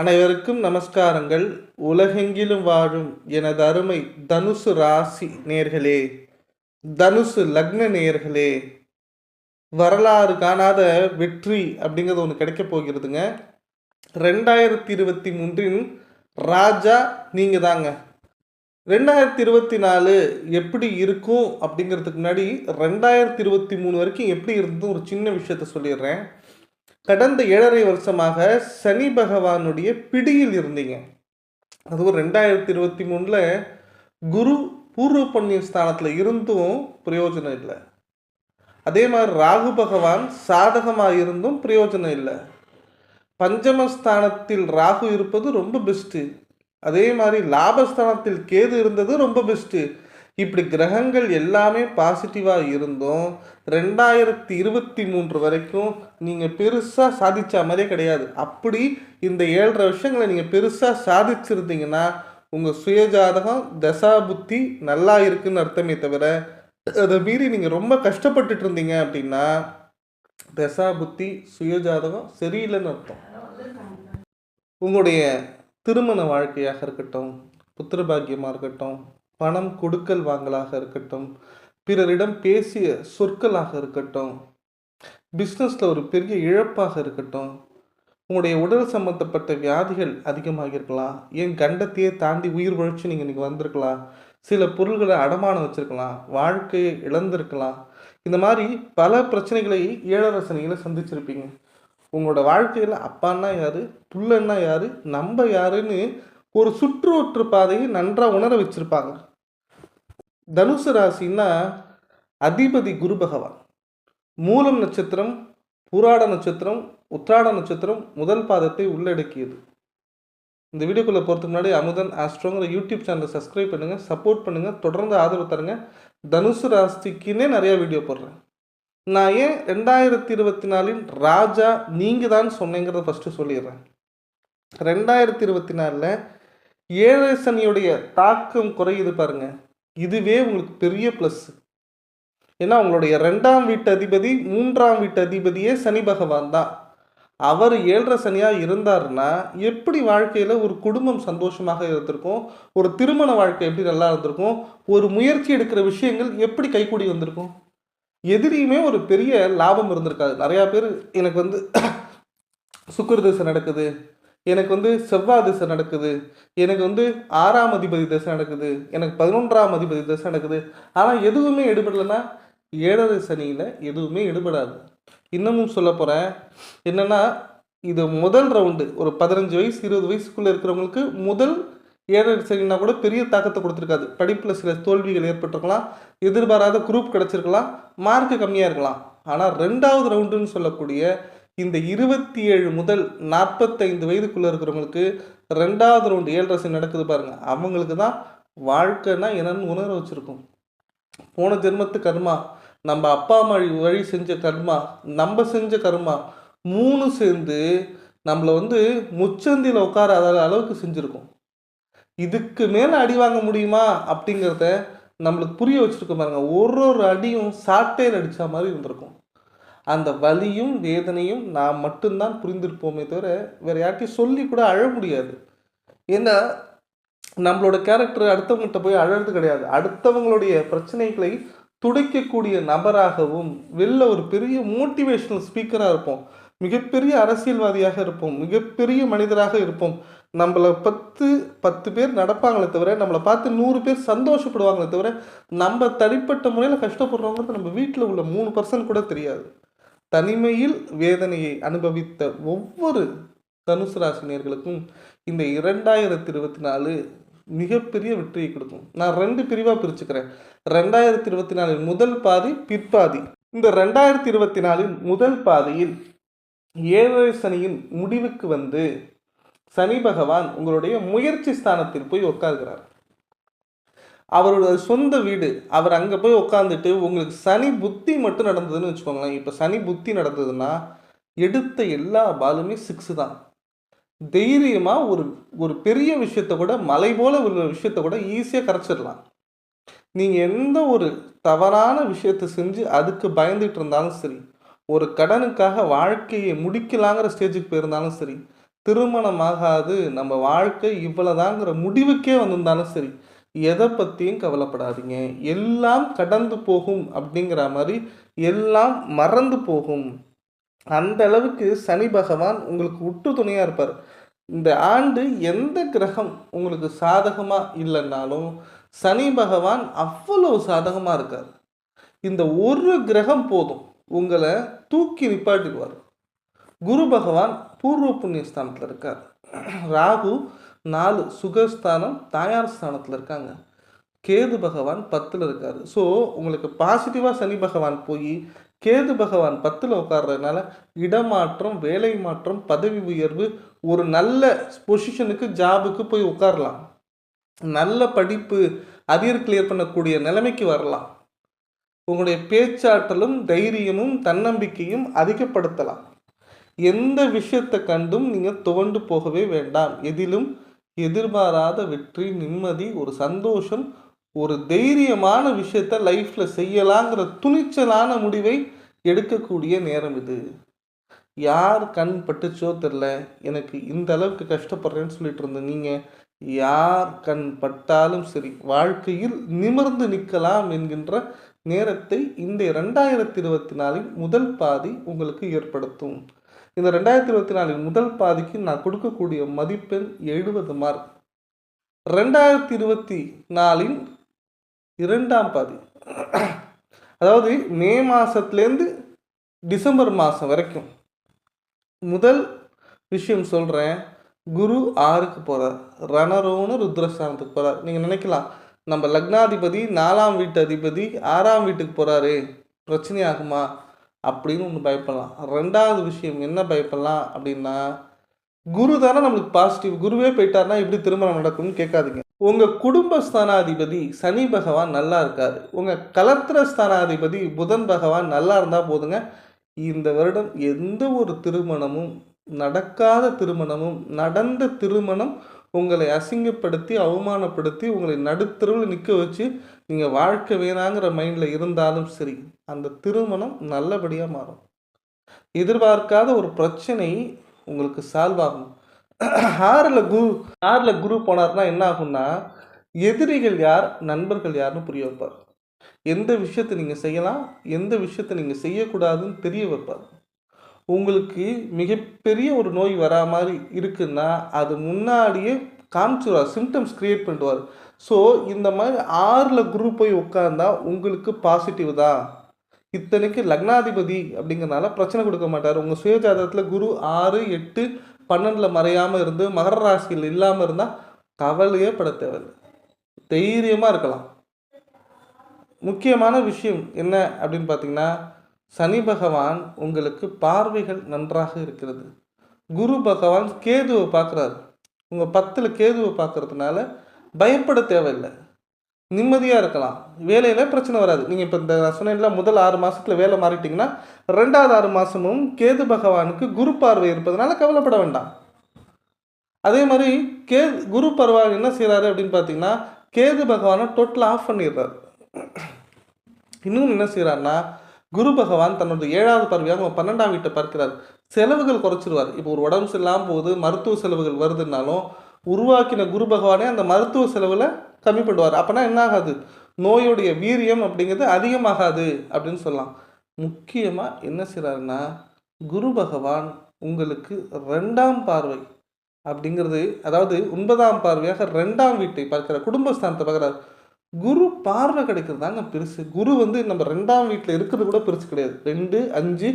அனைவருக்கும் நமஸ்காரங்கள். உலகெங்கிலும் வாழும் எனது அருமை தனுசு ராசி நேர்களே தனுசு லக்ன நேர்களே வரலாறு காணாத வெற்றி அப்படிங்கிறது ஒன்று கிடைக்க போகிறதுங்க. ரெண்டாயிரத்தி இருபத்தி மூன்றின் ராஜா நீங்கள் தாங்க ரெண்டாயிரத்தி இருபத்தி நாலு எப்படி இருக்கும் அப்படிங்கிறதுக்கு முன்னாடி ரெண்டாயிரத்தி இருபத்தி மூணு வரைக்கும் எப்படி இருந்தது ஒரு சின்ன விஷயத்த சொல்லிடுறேன். கடந்த ஏழரை வருஷமாக சனி பகவானுடைய பிடியில் இருந்தீங்க. அதுவும் ரெண்டாயிரத்தி இருபத்தி மூணில் குரு பூர்வ புண்ணிய ஸ்தானத்தில் இருந்தும் பிரயோஜனம் இல்லை. அதே மாதிரி ராகு பகவான் சாதகமாக இருந்தும் பிரயோஜனம் இல்லை. பஞ்சமஸ்தானத்தில் ராகு இருப்பது ரொம்ப பெஸ்ட்டு அதே மாதிரி லாபஸ்தானத்தில் கேது இருந்தது ரொம்ப பெஸ்ட்டு இப்படி கிரகங்கள் எல்லாமே பாசிட்டிவாக இருந்தும் ரெண்டாயிரத்தி இருபத்தி மூன்று வரைக்கும் நீங்கள் பெருசாக சாதிச்ச மாதிரியே கிடையாது. அப்படி இந்த ஏழரை வருஷங்களை நீங்கள் பெருசாக சாதிச்சிருந்தீங்கன்னா உங்கள் சுயஜாதகம் தசா புத்தி நல்லா இருக்குன்னு அர்த்தமே தவிர அதை மீறி நீங்கள் ரொம்ப கஷ்டப்பட்டுட்டு இருந்தீங்க அப்படின்னா தசா புத்தி சுயஜாதகம் சரியில்லைன்னு அர்த்தம். உங்களுடைய திருமண வாழ்க்கையாக இருக்கட்டும் புத்திரபாக்கியமாக இருக்கட்டும் பணம் கொடுக்கல் வாங்கலாக இருக்கட்டும் பிறரிடம் பேசிய சொற்களாக இருக்கட்டும் பிஸ்னஸில் ஒரு பெரிய இழப்பாக இருக்கட்டும் உங்களுடைய உடல் சம்பந்தப்பட்ட வியாதிகள் அதிகமாக இருக்கலாம் ஏன் கண்டத்தையே தாண்டி உயிர் உழைச்சி நீங்கள் இன்றைக்கி வந்திருக்கலாம் சில பொருள்களை அடமானம் வச்சுருக்கலாம் வாழ்க்கையை இழந்திருக்கலாம் இந்த மாதிரி பல பிரச்சனைகளை ஏழரசனிகளை சந்திச்சிருப்பீங்க. உங்களோட வாழ்க்கையில் அப்பான்னா யார் புள்ளன்னா யார் நம்ம யாருன்னு ஒரு சுற்றுவற்று பாதையை நன்றாக உணர வச்சிருப்பாங்க. தனுசு ராசின்னா அதிபதி குரு பகவான். மூலம் நட்சத்திரம் புராட நட்சத்திரம் உத்ராட நட்சத்திரம் முதல் பாதத்தை உள்ளடக்கியது. இந்த வீடியோக்குள்ளே போகிறதுக்கு முன்னாடி அமுதன் ஆஸ்ட்ரோங்கிற யூடியூப் சேனலை சப்ஸ்கிரைப் பண்ணுங்கள் சப்போர்ட் பண்ணுங்கள் தொடர்ந்து ஆதரவு தருங்க. தனுசு ராசிக்குன்னே நிறையா வீடியோ போடுறேன். நான் ஏன் ரெண்டாயிரத்தி இருபத்தி நாலில் ராஜா நீங்கள் தான் சொன்னேங்கிறத ஃபஸ்ட்டு சொல்லிடுறேன். ரெண்டாயிரத்தி இருபத்தி நாலில் ஏழை சனியுடைய தாக்கம் குறையுது பாருங்க. இதுவே உங்களுக்கு பெரிய ப்ளஸ் ஏன்னா உங்களுடைய ரெண்டாம் வீட்டு அதிபதி மூன்றாம் வீட்டு அதிபதியே சனி பகவான் தான். அவர் ஏழரை சனியாக இருந்தாருன்னா எப்படி வாழ்க்கையில் ஒரு குடும்பம் சந்தோஷமாக இருந்திருக்கும்? ஒரு திருமண வாழ்க்கை எப்படி நல்லா இருந்திருக்கும்? ஒரு முயற்சி எடுக்கிற விஷயங்கள் எப்படி கைகூடி வந்திருக்கும்? எதிரியுமே ஒரு பெரிய லாபம் இருந்திருக்காது. நிறையா பேர் எனக்கு வந்து சுக்கர தசை நடக்குது. எனக்கு வந்து செவ்வாய் திசை நடக்குது. எனக்கு வந்து ஆறாம் அதிபதி திசை நடக்குது. எனக்கு பதினொன்றாம் அதிபதி திசை நடக்குது. ஆனால் எதுவுமே எடுபடலைன்னா ஏழரை சனியில் எதுவுமே எடுபடாது. இன்னமும் சொல்ல போகிறேன் என்னென்னா இது முதல் ரவுண்டு ஒரு பதினஞ்சு வயசு இருபது வயசுக்குள்ளே இருக்கிறவங்களுக்கு முதல் ஏழரை சனினா கூட பெரிய தாக்கத்தை கொடுத்துருக்காது. படிப்பில் சில தோல்விகள் ஏற்பட்டிருக்கலாம். எதிர்பாராத குரூப் கிடச்சிருக்கலாம். மார்க்கு கம்மியாக இருக்கலாம். ஆனால் ரெண்டாவது ரவுண்டுன்னு சொல்லக்கூடிய இந்த இருபத்தி ஏழு முதல் நாற்பத்தைந்து வயதுக்குள்ளே இருக்கிறவங்களுக்கு ரெண்டாவது ரவுண்டு ஏழரசி நடக்குது பாருங்கள் அவங்களுக்கு தான் வாழ்க்கைன்னா என்னன்னு உணர வச்சுருக்கும். போன ஜென்மத்து கர்மா நம்ம அப்பா அம்மா வழி செஞ்ச கர்மா நம்ம செஞ்ச கர்மா மூணு சேர்ந்து நம்மளை வந்து முச்சந்தியில் உட்காராத அளவுக்கு செஞ்சுருக்கோம். இதுக்கு மேலே அடி வாங்க முடியுமா அப்படிங்கிறத நம்மளுக்கு புரிய வச்சுருக்க பாருங்க. ஒரு ஒரு அடியும் சாட்டையில் அடித்த மாதிரி இருந்திருக்கும். அந்த வலியும் வேதனையும் நான் மட்டும்தான் புரிந்திருப்போமே தவிர வேறு யார்கிட்டையும் சொல்லி கூட அழ முடியாது. ஏன்னா நம்மளோட கேரக்டர் அடுத்தவங்கள்ட்ட போய் அழறது கிடையாது. அடுத்தவங்களுடைய பிரச்சனைகளை துடைக்கக்கூடிய நபராகவும் வெளில ஒரு பெரிய மோட்டிவேஷனல் ஸ்பீக்கராக இருப்போம். மிகப்பெரிய அரசியல்வாதியாக இருப்போம். மிகப்பெரிய மனிதராக இருப்போம். நம்மளை பத்து பத்து பேர் நடப்பாங்களே தவிர நம்மளை பார்த்து நூறு பேர் சந்தோஷப்படுவாங்களே தவிர நம்ம தனிப்பட்ட முறையில் கஷ்டப்படுறவங்கிறது நம்ம வீட்டில் உள்ள மூணு பர்சன்ட் கூட தெரியாது. தனிமையில் வேதனையை அனுபவித்த ஒவ்வொரு தனுசு ராசினியர்களுக்கும் இந்த இரண்டாயிரத்தி இருபத்தி நாலு மிகப்பெரிய வெற்றியை கொடுக்கும். நான் ரெண்டு பிரிவாக பிரிச்சுக்கிறேன். ரெண்டாயிரத்தி இருபத்தி நாலில் முதல் பாதி பிற்பாதி. இந்த ரெண்டாயிரத்தி இருபத்தி நாலின் முதல் பாதியில் ஏழரை சனியின் முடிவுக்கு வந்து சனி பகவான் உங்களுடைய முயற்சி ஸ்தானத்தில் போய் உட்கார்கிறார். அவரோட சொந்த வீடு அவர் அங்கே போய் உட்காந்துட்டு உங்களுக்கு சனி புத்தி மட்டும் நடந்ததுன்னு வச்சுக்கோங்களேன். இப்போ சனி புத்தி நடந்ததுன்னா எடுத்த எல்லா பாலுமே சிக்ஸு தான். தைரியமாக ஒரு ஒரு பெரிய விஷயத்த கூட மலை போல் உள்ள விஷயத்த கூட ஈஸியாக கரைச்சிடலாம். நீங்கள் எந்த ஒரு தவறான விஷயத்தை செஞ்சு அதுக்கு பயந்துட்டு இருந்தாலும் சரி ஒரு கடனுக்காக வாழ்க்கையை முடிக்கலாங்கிற ஸ்டேஜுக்கு போயிருந்தாலும் சரி திருமணமாகாது நம்ம வாழ்க்கை இவ்வளோதாங்கிற முடிவுக்கே வந்திருந்தாலும் சரி எதை பற்றியும் கவலைப்படாதீங்க. எல்லாம் கடந்து போகும் அப்படிங்கிற மாதிரி எல்லாம் மறந்து போகும். அந்த அளவுக்கு சனி பகவான் உங்களுக்கு உட்டு துணையாக இருப்பார். இந்த ஆண்டு எந்த கிரகம் உங்களுக்கு சாதகமாக இல்லைன்னாலும் சனி பகவான் அவ்வளோ சாதகமாக இருக்கார். இந்த ஒரு கிரகம் போதும். உங்களை தூக்கி நிப்பாட்டிடுவார். குரு பகவான் பூர்வ புண்ணிய ஸ்தானத்தில் இருக்கார். ராகு நாலு சுகஸ்தானம் தாயார் ஸ்தானத்தில் இருக்காங்க. கேது பகவான் பத்தில் இருக்கார். ஸோ உங்களுக்கு பாசிட்டிவாக சனி பகவான் போய் கேது பகவான் பத்தில் உட்கார்றதுனால இடமாற்றம் வேலை மாற்றம் பதவி உயர்வு ஒரு நல்ல பொசிஷனுக்கு ஜாபுக்கு போய் உட்காரலாம். நல்ல படிப்பு அரியர் கிளியர் பண்ணக்கூடிய நிலைமைக்கு வரலாம். உங்களுடைய பேச்சாற்றலும் தைரியமும் தன்னம்பிக்கையும் அதிகப்படுத்தலாம். எந்த விஷயத்தை கண்டும் நீங்கள் துவண்டு போகவே வேண்டாம். எதிலும் எதிர்பாராத வெற்றி நிம்மதி ஒரு சந்தோஷம் ஒரு தைரியமான விஷயத்த லைஃப்பில் செய்யலாங்கிற துணிச்சலான முடிவை எடுக்கக்கூடிய நேரம் இது. யார் கண் பட்டுச்சோ தெரில எனக்கு இந்த அளவுக்கு கஷ்டப்படுறேன்னு சொல்லிட்டு இருந்த நீங்கள் யார் கண் பட்டாலும் சரி வாழ்க்கையில் நிமிர்ந்து நிற்கலாம் என்கின்ற நேரத்தை இந்த இரண்டாயிரத்தி இருபத்தி நாலின் முதல் பாதி உங்களுக்கு ஏற்படுத்தும். இந்த ரெண்டாயிரத்தி இருபத்தி நாலின் முதல் பாதிக்கு நான் கொடுக்கக்கூடிய மதிப்பெண் எழுபது மார்க். ரெண்டாயிரத்தி இருபத்தி நாலின் இரண்டாம் பாதி. அதாவது மே மாதத்துலேருந்து டிசம்பர் மாதம் வரைக்கும். முதல் விஷயம் சொல்கிறேன் குரு ஆறுக்கு போகிறார் ரணரோன்னு ருத்ரஸ்தானத்துக்கு போகிறார் நீங்கள் நினைக்கலாம் நம்ம லக்னாதிபதி நாலாம் வீட்டு அதிபதி ஆறாம் வீட்டுக்கு போகிறாரு பிரச்சனை ஆகுமா அப்படின்னு ஒன்று பயப்படலாம். ரெண்டாவது விஷயம் என்ன பயப்படலாம் அப்படின்னா குரு தானே நம்மளுக்கு பாசிட்டிவ் குருவே போயிட்டாருன்னா எப்படி திருமணம் நடக்கும்னு கேட்காதீங்க. உங்கள் குடும்ப ஸ்தானாதிபதி சனி பகவான் நல்லா இருக்காது உங்கள் கலத்திர ஸ்தானாதிபதி புதன் பகவான் நல்லா இருந்தால் போதுங்க. இந்த வருடம் எந்த ஒரு திருமணமும் நடக்காத திருமணமும் நடந்த திருமணம் உங்களை அசிங்கப்படுத்தி அவமானப்படுத்தி உங்களை நடுத்தருவில் நிற்க வச்சு நீங்கள் வாழ்க்கை வேணாங்கிற மைண்டில் இருந்தாலும் சரி அந்த திருமணம் நல்லபடியாக மாறும். எதிர்பார்க்காத ஒரு பிரச்சனை உங்களுக்கு சால்வ் ஆகும். ஆறில் குரு ஆறில் குரு போனார்னா என்ன ஆகும்னா எதிரிகள் யார் நண்பர்கள் யாருன்னு புரிய வைப்பார். எந்த விஷயத்தை நீங்கள் செய்யலாம் எந்த விஷயத்தை நீங்கள் செய்யக்கூடாதுன்னு தெரிய வைப்பார். உங்களுக்கு மிகப்பெரிய ஒரு நோய் வரா மாதிரி இருக்குன்னா அது முன்னாடியே காமிச்சிடுவார் சிம்டம்ஸ் க்ரியேட் பண்ணிடுவார். ஸோ இந்த மாதிரி ஆறில் குரு போய் உட்காந்தா உங்களுக்கு பாசிட்டிவ் தான் இத்தனைக்கு லக்னாதிபதி அப்படிங்கிறனால பிரச்சனை கொடுக்க மாட்டார். உங்கள் சுயஜாதகத்தில் குரு ஆறு எட்டு பன்னெண்டில் மறையாமல் இருந்து மகர ராசியில் இல்லாமல் இருந்தால் கவலையே பட தேவையில்லை. தைரியமாக இருக்கலாம். முக்கியமான விஷயம் என்ன அப்படின்னு பார்த்தீங்கன்னா சனி பகவான் உங்களுக்கு பார்வைகள் நன்றாக இருக்கிறது. குரு பகவான் கேதுவை பார்க்குறாரு. உங்கள் பத்தில் கேதுவை பார்க்குறதுனால பயப்பட தேவையில்லை. நிம்மதியாக இருக்கலாம். வேலையில் பிரச்சனை வராது. நீங்கள் இப்போ இந்த நான் முதல் ஆறு மாதத்தில் வேலை மாறிட்டிங்கன்னா ரெண்டாவது ஆறு மாதமும் கேது பகவானுக்கு குரு பார்வை இருப்பதனால கவலைப்பட வேண்டாம். அதே மாதிரி கே குரு பகவான் என்ன செய்கிறாரு அப்படின்னு பார்த்தீங்கன்னா கேது பகவானை டோட்டலாக ஆஃப் பண்ணிடுறாரு. இன்னும் என்ன செய்கிறாருன்னா குரு பகவான் தன்னோட ஏழாவது பார்வையாக பன்னெண்டாம் வீட்டை பார்க்கிறார். செலவுகள் குறைச்சிருவார். இப்போ ஒரு உடம்பு சரியில்லாமல் போகுது மருத்துவ செலவுகள் வருதுன்னாலும் உருவாக்கின குரு பகவானே அந்த மருத்துவ செலவில் கம்மி பண்ணுவார். அப்போனா என்ன ஆகாது நோயுடைய வீரியம் அப்படிங்கிறது அதிகமாகாது அப்படின்னு சொல்லலாம். முக்கியமாக என்ன செய்கிறாருன்னா குரு பகவான் உங்களுக்கு ரெண்டாம் பார்வை அப்படிங்கிறது அதாவது ஒன்பதாம் பார்வையாக ரெண்டாம் வீட்டை பார்க்கிறார். குடும்பஸ்தானத்தை பார்க்குறார். குரு பார்வை கிடைக்கிறது தாங்க பெருசு. குரு வந்து நம்ம ரெண்டாம் வீட்டில் இருக்கிறது கூட பெருசு கிடையாது. ரெண்டு அஞ்சு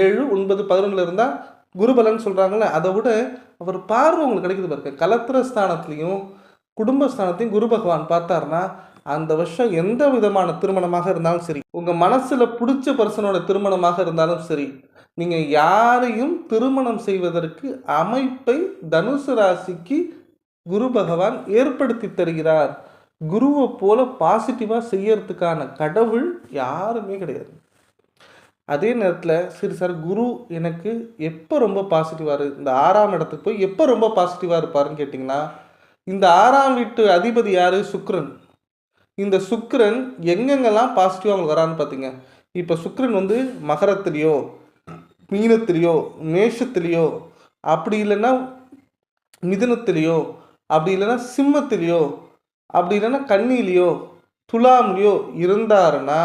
ஏழு ஒன்பது பதினொன்றில் இருந்தால் குருபலன் சொல்கிறாங்களே அதை விட அவர் பார்வை உங்களுக்கு கிடைக்குது பாருங்க. கலத்திர ஸ்தானத்துலேயும் குடும்பஸ்தானத்தையும் குரு பகவான் பார்த்தாருன்னா அந்த வருஷம் எந்த விதமான திருமணமாக இருந்தாலும் சரி உங்கள் மனசில் பிடிச்ச பர்சனோட திருமணமாக இருந்தாலும் சரி நீங்கள் யாரையும் திருமணம் செய்வதற்கு அமைப்பை தனுசு ராசிக்கு குரு பகவான் ஏற்படுத்தி தருகிறார். குருவை போல பாசிட்டிவாக செய்யறதுக்கான கடவுள் யாருமே கிடையாது. அதே நேரத்தில் சரி சார் குரு எனக்கு எப்போ ரொம்ப பாசிட்டிவாக இந்த ஆறாம் இடத்துக்கு போய் எப்போ ரொம்ப பாசிட்டிவாக இருப்பாருன்னு கேட்டிங்கன்னா இந்த ஆறாம் வீட்டு அதிபதி யார்? சுக்ரன் இந்த சுக்ரன் எங்கெங்கெல்லாம் பாசிட்டிவாக அவங்களுக்கு வரான்னு பார்த்தீங்க இப்போ சுக்ரன் வந்து மகரத்துலேயோ மீனத்துலேயோ மேஷத்துலேயோ அப்படி இல்லைன்னா மிதுனத்திலேயோ அப்படி இல்லைன்னா சிம்மத்திலேயோ அப்படி இல்லைன்னா கண்ணிலேயோ துலாம்லையோ இருந்தாருன்னா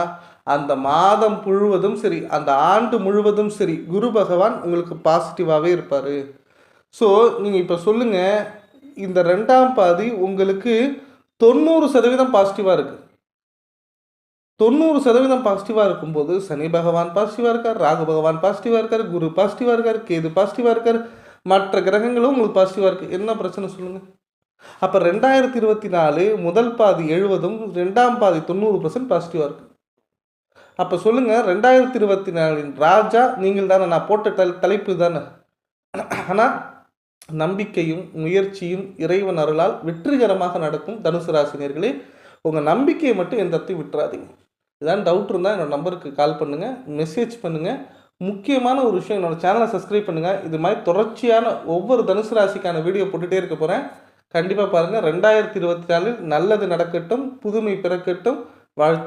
அந்த மாதம் முழுவதும் சரி அந்த ஆண்டு முழுவதும் சரி குரு பகவான் உங்களுக்கு பாசிட்டிவாகவே இருப்பார். ஸோ நீங்கள் இப்போ சொல்லுங்கள் இந்த ரெண்டாம் பாதி உங்களுக்கு தொண்ணூறு சதவீதம் பாசிட்டிவாக இருக்குது தொண்ணூறு சதவீதம் பாசிட்டிவாக இருக்கும்போது சனி பகவான் பாசிட்டிவாக இருக்கார் ராகு பகவான் பாசிட்டிவாக இருக்கார் குரு பாசிட்டிவாக இருக்கார் கேது பாசிட்டிவாக இருக்கார் மற்ற கிரகங்களும் உங்களுக்கு பாசிட்டிவாக இருக்குது என்ன பிரச்சனை சொல்லுங்கள் அப்போ ரெண்டாயிரத்தி இருபத்தி நாலு முதல் பாதி எழுபதும் ரெண்டாம் பாதி தொண்ணூறு பர்சன்ட் பாசிட்டிவாக இருக்குது அப்போ சொல்லுங்கள் ரெண்டாயிரத்தி இருபத்தி நாலின் ராஜா நீங்கள் தானே நான் போட்ட தலை தலைப்பு தானே. ஆனால் நம்பிக்கையும் முயற்சியும் இறைவன் அருளால் வெற்றிகரமாக நடக்கும் தனுசு ராசினியர்களே உங்கள் நம்பிக்கையை மட்டும் எந்த இடத்தையும் விட்டுறாதீங்க. இதான் டவுட் இருந்தால் என்னோடய நம்பருக்கு கால் பண்ணுங்கள் மெசேஜ் பண்ணுங்கள் முக்கியமான ஒரு விஷயம் என்னோட சேனலை சப்ஸ்கிரைப் பண்ணுங்கள் இது மாதிரி தொடர்ச்சியான ஒவ்வொரு தனுசு ராசிக்கான வீடியோ போட்டுகிட்டே இருக்க போகிறேன் கண்டிப்பாக பாருங்கள் ரெண்டாயிரத்தி இருபத்தி நாலில் நல்லது நடக்கட்டும் புதுமை பிறக்கட்டும் வாழ்த்து